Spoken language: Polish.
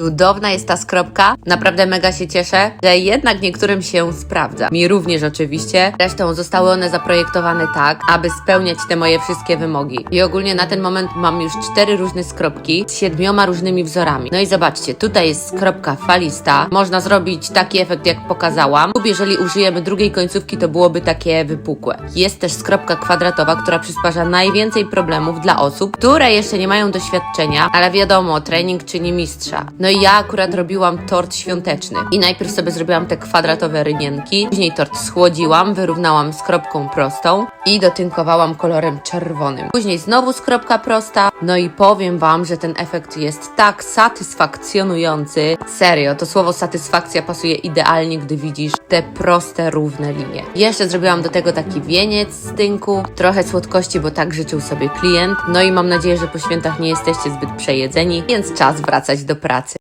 Cudowna jest ta skropka. Naprawdę mega się cieszę, że jednak niektórym się sprawdza. Mi również oczywiście. Zresztą zostały one zaprojektowane tak, aby spełniać te moje wszystkie wymogi. I ogólnie na ten moment mam już cztery różne skropki z siedmioma różnymi wzorami. No i zobaczcie, tutaj jest skropka falista. Można zrobić taki efekt jak pokazałam. Lub jeżeli użyjemy drugiej końcówki, to byłoby takie wypukłe. Jest też skropka kwadratowa, która przysparza najwięcej problemów dla osób, które jeszcze nie mają doświadczenia, ale wiadomo, trening czyni mistrza. No i ja akurat robiłam tort świąteczny. I najpierw sobie zrobiłam te kwadratowe rynienki, później tort schłodziłam, wyrównałam skropką prostą i dotynkowałam kolorem czerwonym. Później znowu skropka prosta, no i powiem Wam, że ten efekt jest tak satysfakcjonujący. Serio, to słowo satysfakcja pasuje idealnie, gdy widzisz te proste, równe linie. Jeszcze zrobiłam do tego taki wieniec z tynku, trochę słodkości, bo tak życzył sobie klient. No i mam nadzieję, że po świętach nie jesteście zbyt przejedzeni, więc czas wracać do pracy.